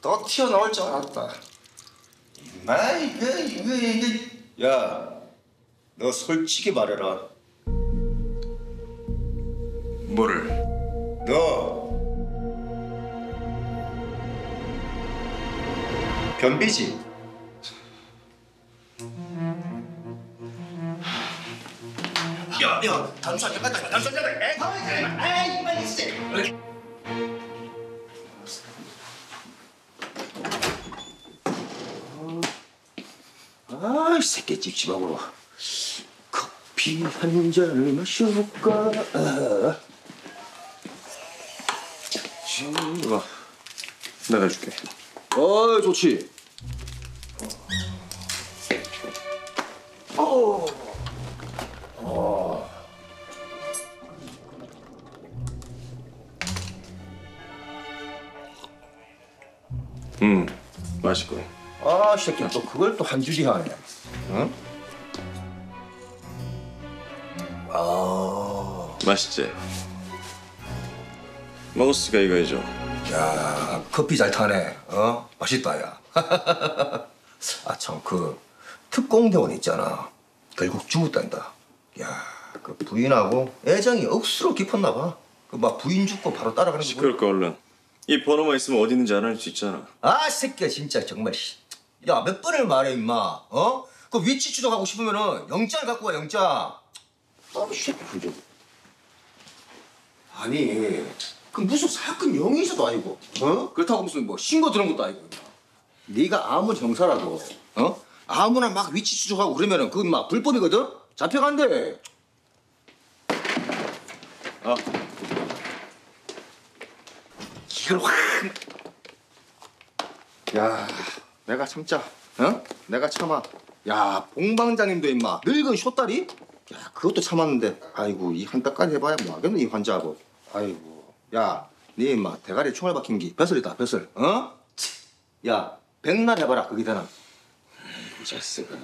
더 튀어나올 줄 알았다. 마 이거 이거 이거 야너 솔직히 말해라 뭐를? 너 변비지? 야, 야. 에이, 가만히 있어. 에이, 이만 있어. 아 이 새끼 찝찝하고 커피 한 잔을 마셔볼까 아. 이거 내가 해줄게. 어 좋지 음, 맛있고. 아 새끼 또 그걸 또 한 줄이 하네 응? 맛있지? 먹었으니까 이거 해줘. 야 커피 잘 타네 어 맛있다 야 아 참 그 특공대원 있잖아 결국 죽었단다 야 그 부인하고 애정이 억수로 깊었나 봐 그 막 부인 죽고 바로 따라가는 거 시끄럽거 얼른. 이 번호만 있으면 어디 있는지 알아낼 수 있잖아. 아 새끼야 진짜 정말 야 몇 번을 말해 임마 어? 그 위치 추적하고 싶으면은 영장을 갖고 와 영장 새끼 그저 아니 그 무슨 사건 영의사도 아니고 어? 그렇다고 무슨 뭐 신고 들은 것도 아니고 네가 아무리 형사라도 어? 아무나 막 위치 추적하고 그러면은 그건 막 불법이거든? 잡혀간대 아, 이걸 확. 야, 내가 참자. 어? 내가 참아. 야, 봉방장님도 임마 늙은 쇼다리? 야, 그것도 참았는데. 아이고, 이한 달까지 해봐야 뭐 하겠네 이 환자하고. 아이고, 야, 네 임마 대가리에 총알 박힌 기 벼슬이다 벼슬. 어? 치. 야, 백날 해봐라 그게 되나? 이 자식아.